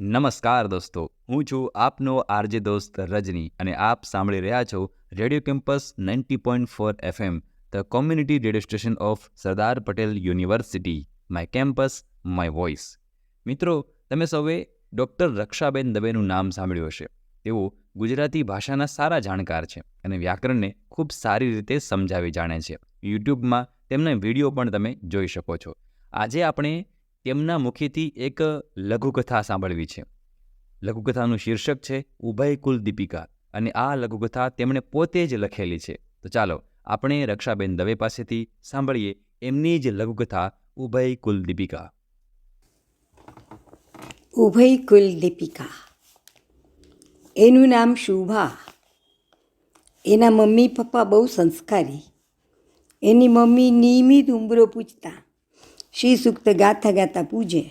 નમસ્કાર દોસ્તો, હું છું આપનો આરજે દોસ્ત રજની અને આપ સાંભળી રહ્યા છો radio campus ninety point four FM, the community radio station of Sardar Patel university, my campus, my voice. મિત્રો, તમે સૌએ ડૉક્ટર રક્ષાબેન દવેનું નામ સાંભળ્યું હશે. તેઓ ગુજરાતી ભાષાના સારા જાણકાર છે અને વ્યાકરણને ખૂબ સારી રીતે સમજાવી જાણે છે. યુટ્યુબમાં તેમના વીડિયો પણ તમે જોઈ શકો છો. આજે આપણે તેમના મુખેથી એક લઘુકથા સાંભળવી છે. લઘુકથાનું શીર્ષક છે ઉભય કુલ દીપિકા અને આ લઘુકથા તેમણે પોતે જ લખેલી છે. તો ચાલો આપણે રક્ષાબેન દવે પાસેથી સાંભળીએ એમની જ લઘુકથા ઉભય કુલ દીપિકા. ઉભય કુલ દીપિકા. એનું નામ શુભા. એના મમ્મી પપ્પા બહુ સંસ્કારી. એની મમ્મી નિયમિત ઉંબરો પૂછતા શ્રી સૂક્ત ગાથા ગાતા પૂજે.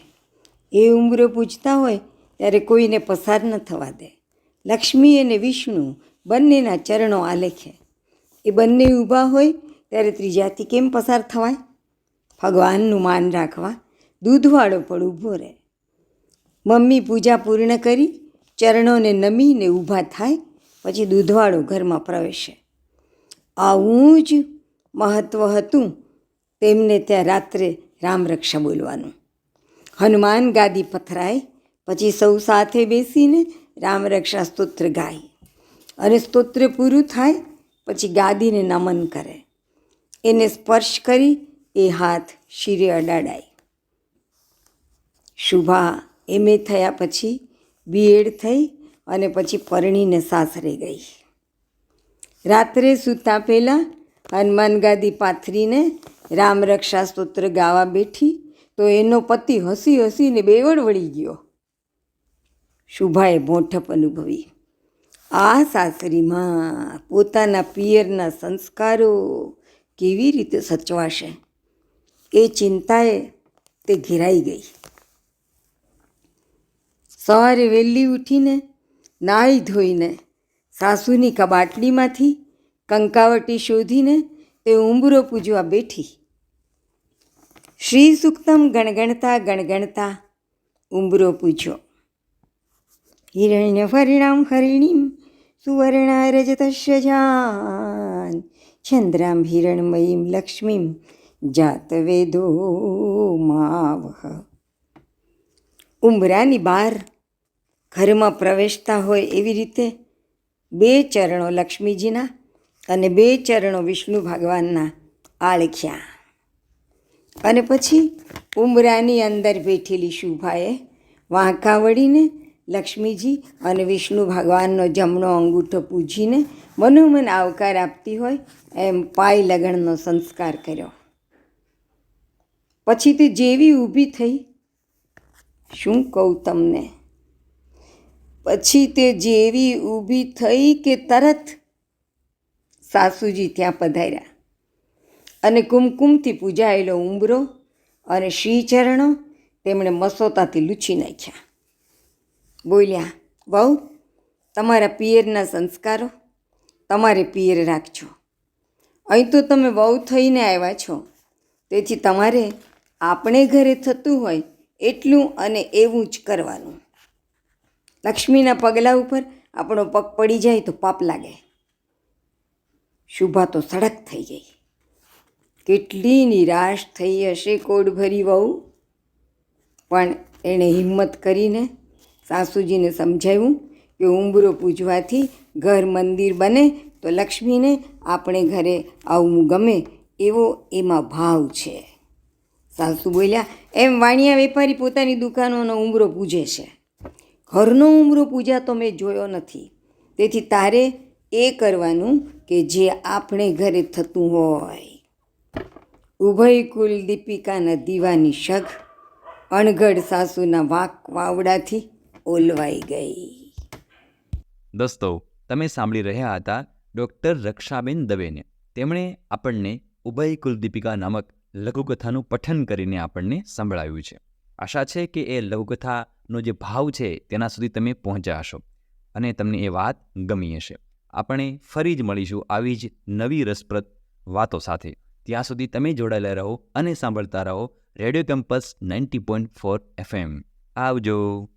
એ ઉંબરો પૂજતા હોય ત્યારે કોઈને પસાર ન થવા દે. લક્ષ્મી અને વિષ્ણુ બંનેના ચરણો આલેખે. એ બંને ઊભા હોય ત્યારે ત્રીજાથી કેમ પસાર થવાય? ભગવાનનું માન રાખવા દૂધવાળો પણ ઊભો રહે. મમ્મી પૂજા પૂર્ણ કરી, ચરણોને નમીને ઊભા થાય, પછી દૂધવાળો ઘરમાં પ્રવેશે. આવું જ મહત્ત્વ હતું. તેમને ત્યાં રાત્રે રામરક્ષા બોલવાનું. હનુમાન ગાદી પથરાય, પછી સૌ સાથે બેસીને રામરક્ષા સ્તોત્ર ગાય. અને સ્તોત્ર પૂરું થાય, પછી ગાદીને નમન કરે. એને સ્પર્શ કરી એ હાથ શિરે અડાડાય. શુભા એમએ થયા પછી બીએડ થઈ અને પછી પરણીને સાસરે ગઈ. રાત્રે સૂતા પહેલાં હનુમાન ગાદી પાથરીને રામરક્ષા સ્તોત્ર ગાવા બેઠી તો એનો પતિ હસી હસીને બેવડ વળી ગયો. શુભાએ મોઠપ અનુભવી. આ સાસરીમાં પોતાના પિયરના સંસ્કારો કેવી રીતે સચવાશે? એ ચિંતાએ તે ઘેરાઈ ગઈ. સવારે વહેલી ઉઠીને નાહી ધોઈને સાસુની કબાટલીમાંથી કંકાવટી શોધીને તે ઉંબરો પૂજવા બેઠી. શ્રી સુક્તમ ગણગણતા ગણગણતા ઉંબરો પૂજ્યો. હિરણ્ય ફરિણામ હરિણીમ સુવર્ણા રજતસ્ય જાન ચંદ્રામ હિરણમયીમ લક્ષ્મીમ જાત વેદો માવહ. ઉંબરાની બહાર ઘરમાં પ્રવેશતા હોય એવી રીતે બે ચરણો લક્ષ્મીજીના અને બે ચરણો વિષ્ણુ ભગવાનના આળખ્યા અને પછી ઉમરાની અંદર બેઠેલી શુભાએ વાંકા વળીને લક્ષ્મીજી અને વિષ્ણુ ભગવાનનો જમણો અંગૂઠો પૂજીને મનોમન આવકાર આપતી હોય એમ પાય લગણનો સંસ્કાર કર્યો. પછી તે જેવી ઊભી થઈ, શું કહું તમને? પછી તે જેવી ઊભી થઈ કે તરત સાસુજી ત્યાં પધાર્યા. અને કુમકુમથી પૂજાયેલો ઉંબરો અને શ્રીચરણો તેમણે મસોતાથી લૂછી નાખ્યા. બોલ્યા, વહુ, તમારા પિયરના સંસ્કારો તમારે પિયર રાખજો. અહીં તો તમે વહુ થઈને આવ્યા છો. તેથી તમારે આપણે ઘરે થતું હોય એટલું અને એવું જ કરવાનું. લક્ષ્મીના પગલા ઉપર આપણો પગ પડી જાય તો પાપ લાગે. શુભા તો સડક થઈ ગઈ. કેટલી નિરાશ થઈ હશે કોડભરી વહુ. પણ એણે હિંમત કરીને સાસુજીને સમજાવ્યું કે ઉંબરો પૂજવાથી ઘર મંદિર બને તો લક્ષ્મીને આપણે ઘરે આવવું ગમે એવો એમાં ભાવ છે. સાસુ બોલ્યા, એમ વાણિયા વેપારી પોતાની દુકાનોનો ઉંબરો પૂજે છે. ઘરનો ઉંબરો પૂજા તો મેં જોયો નથી. તેથી તારે એ કરવાનું કે જે આપણે ઘરે થતું હોય. ઉભય કુલ દીપિકાના દીવાની શગ અણઘડ સાસુના વાક વાવડાથી ઓલવાઈ ગઈ. દોસ્તો, તમે સાંભળી રહ્યા હતા ડૉક્ટર રક્ષાબેન દવેને. તેમણે આપણને ઉભય કુલ દીપિકા નામક લઘુકથાનું પઠન કરીને આપણને સંભળાવ્યું છે. આશા છે કે એ લઘુકથાનો જે ભાવ છે તેના સુધી તમે પહોંચ્યા હશો અને તમને એ વાત ગમી હશે. આપણે ફરી જ મળીશું આવી જ નવી રસપ્રદ વાતો સાથે. ત્યાં સુધી તમે જોડાયેલા રહો અને સાંભળતા રહો radio campus ninety point four FM આવજો.